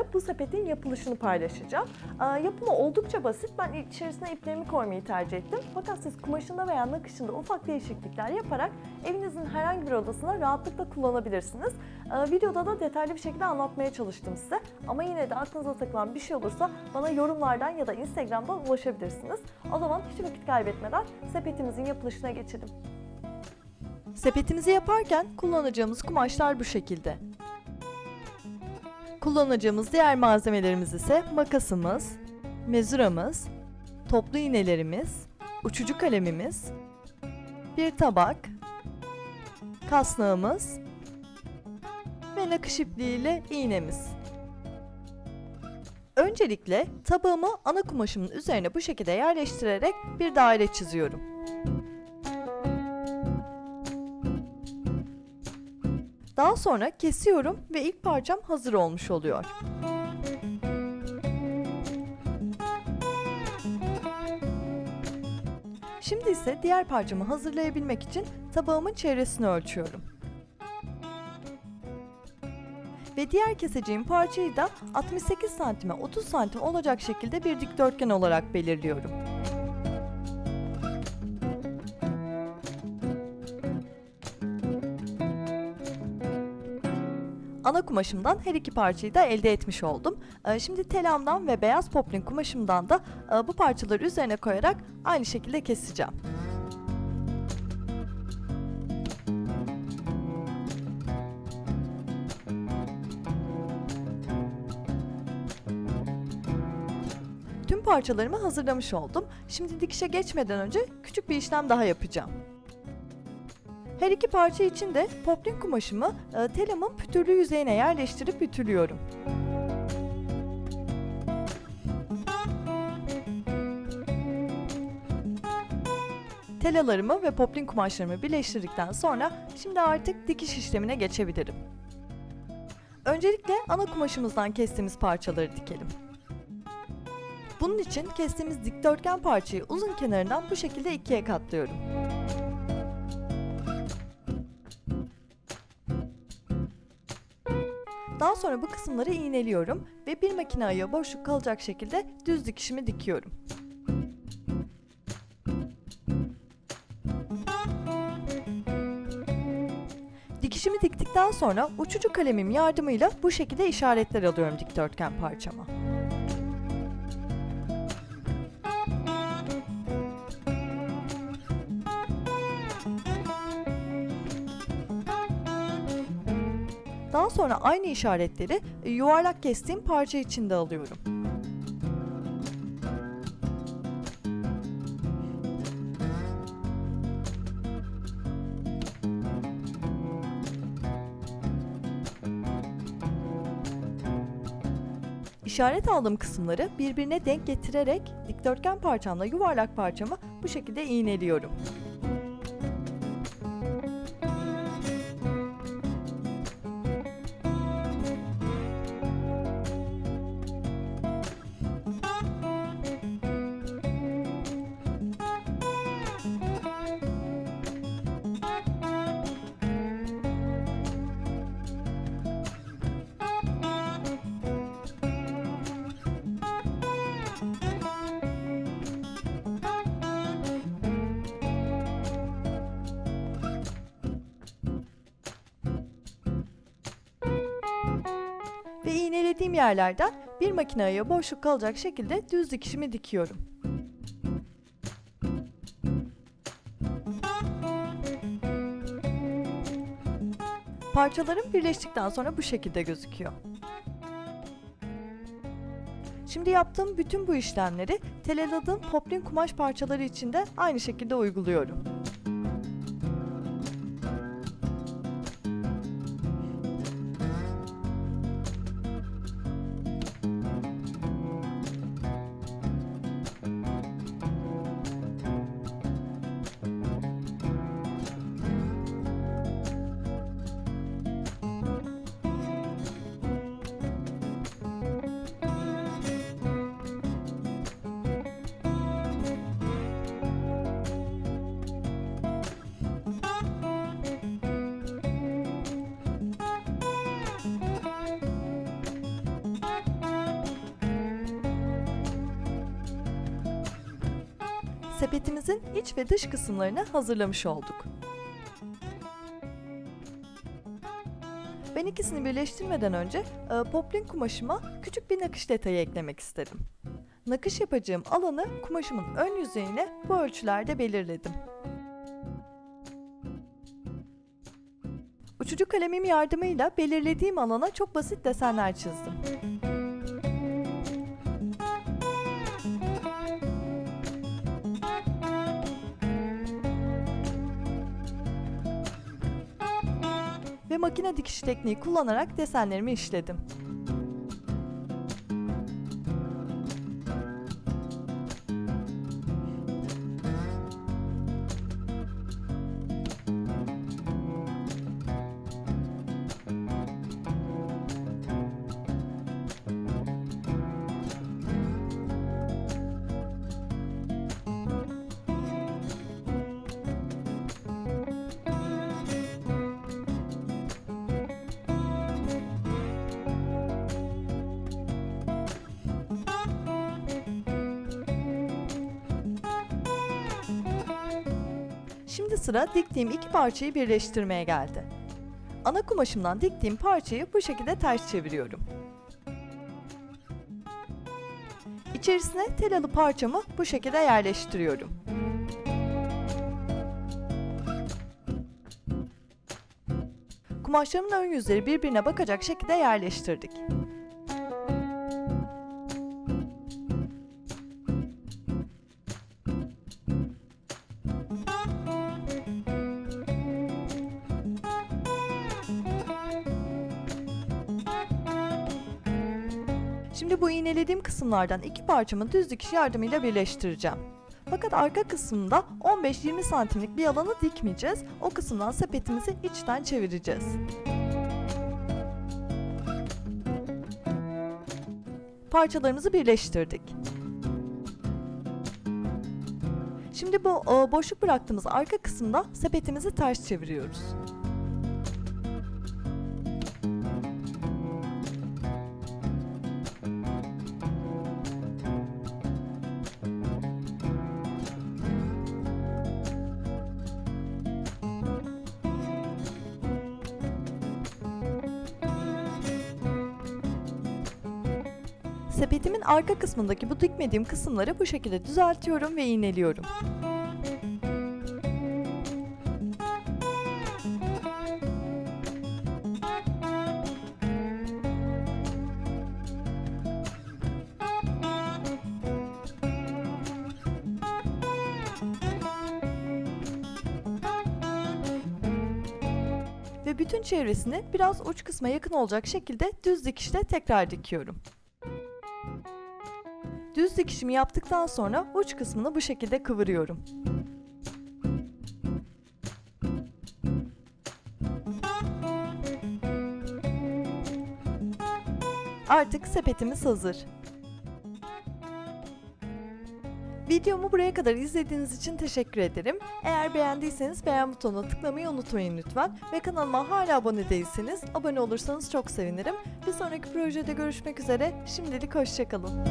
sizinle bu sepetin yapılışını paylaşacağım. Yapımı oldukça basit. Ben içerisine iplerimi koymayı tercih ettim. Fakat siz kumaşında veya nakışında ufak değişiklikler yaparak evinizin herhangi bir odasına rahatlıkla kullanabilirsiniz. Videoda da detaylı bir şekilde anlatmaya çalıştım size. Ama yine de aklınıza takılan bir şey olursa bana yorumlardan ya da Instagram'dan ulaşabilirsiniz. O zaman hiç vakit kaybetmeden sepetimizin yapılışına geçelim. Sepetimizi yaparken kullanacağımız kumaşlar bu şekilde. Kullanacağımız diğer malzemelerimiz ise makasımız, mezuramız, toplu iğnelerimiz, uçucu kalemimiz, bir tabak, kasnağımız ve nakış ipliğiyle iğnemiz. Öncelikle tabağımı ana kumaşımın üzerine bu şekilde yerleştirerek bir daire çiziyorum. Daha sonra kesiyorum ve ilk parçam hazır olmuş oluyor. Şimdi ise diğer parçamı hazırlayabilmek için tabağımın çevresini ölçüyorum. Ve diğer keseceğim parçayı da 68 santime 30 santim olacak şekilde bir dikdörtgen olarak belirliyorum. Kumaşımdan her iki parçayı da elde etmiş oldum. Ee, Şimdi telamdan ve beyaz poplin kumaşımdan da e, bu parçaları üzerine koyarak aynı şekilde keseceğim. Tüm parçalarımı hazırlamış oldum. Şimdi dikişe geçmeden önce küçük bir işlem daha yapacağım. Her iki parça için de poplin kumaşımı e, telamın pütürlü yüzeyine yerleştirip ütülüyorum. Telalarımı ve poplin kumaşlarımı birleştirdikten sonra şimdi artık dikiş işlemine geçebilirim. Öncelikle ana kumaşımızdan kestiğimiz parçaları dikelim. Bunun için kestiğimiz dikdörtgen parçayı uzun kenarından bu şekilde ikiye katlıyorum. Daha sonra bu kısımları iğneliyorum ve bir makine ayağı boşluk kalacak şekilde düz dikişimi dikiyorum. Dikişimi diktikten sonra uçucu kalemim yardımıyla bu şekilde işaretler alıyorum dikdörtgen parçama. Daha sonra aynı işaretleri e, yuvarlak kestiğim parça içinde alıyorum. İşaret aldığım kısımları birbirine denk getirerek dikdörtgen parçamla yuvarlak parçamı bu şekilde iğneliyorum. Ve iğnelediğim yerlerden bir makineye boşluk kalacak şekilde düz dikişimi dikiyorum. Parçalarım birleştikten sonra bu şekilde gözüküyor. Şimdi yaptığım bütün bu işlemleri teleladığım poplin kumaş parçaları için de aynı şekilde uyguluyorum. Sepetimizin iç ve dış kısımlarını hazırlamış olduk. Ben ikisini birleştirmeden önce e, poplin kumaşıma küçük bir nakış detayı eklemek istedim. Nakış yapacağım alanı kumaşımın ön yüzeyine bu ölçülerde belirledim. Uçucu kalemim yardımıyla belirlediğim alana çok basit desenler çizdim. Makine dikiş tekniği kullanarak desenlerimi işledim. Şimdi sıra diktiğim iki parçayı birleştirmeye geldi. Ana kumaşımdan diktiğim parçayı bu şekilde ters çeviriyorum. İçerisine telalı parçamı bu şekilde yerleştiriyorum. Kumaşlarımın ön yüzleri birbirine bakacak şekilde yerleştirdik. Şimdi bu iğnelediğim kısımlardan iki parçamı düz dikiş yardımıyla birleştireceğim. Fakat arka kısmında 15-20 santimlik bir alanı dikmeyeceğiz. O kısımdan sepetimizi içten çevireceğiz. Parçalarımızı birleştirdik. Şimdi bu e, boşluk bıraktığımız arka kısımda sepetimizi ters çeviriyoruz. Sepetimin arka kısmındaki bu dikmediğim kısımları bu şekilde düzeltiyorum ve iğneliyorum. Ve bütün çevresini biraz uç kısma yakın olacak şekilde düz dikişle tekrar dikiyorum. Düz dikişimi yaptıktan sonra uç kısmını bu şekilde kıvırıyorum. Artık sepetimiz hazır. Videomu buraya kadar izlediğiniz için teşekkür ederim. Eğer beğendiyseniz beğen butonuna tıklamayı unutmayın lütfen. Ve kanalıma hala abone değilseniz abone olursanız çok sevinirim. Bir sonraki projede görüşmek üzere. Şimdilik hoşçakalın.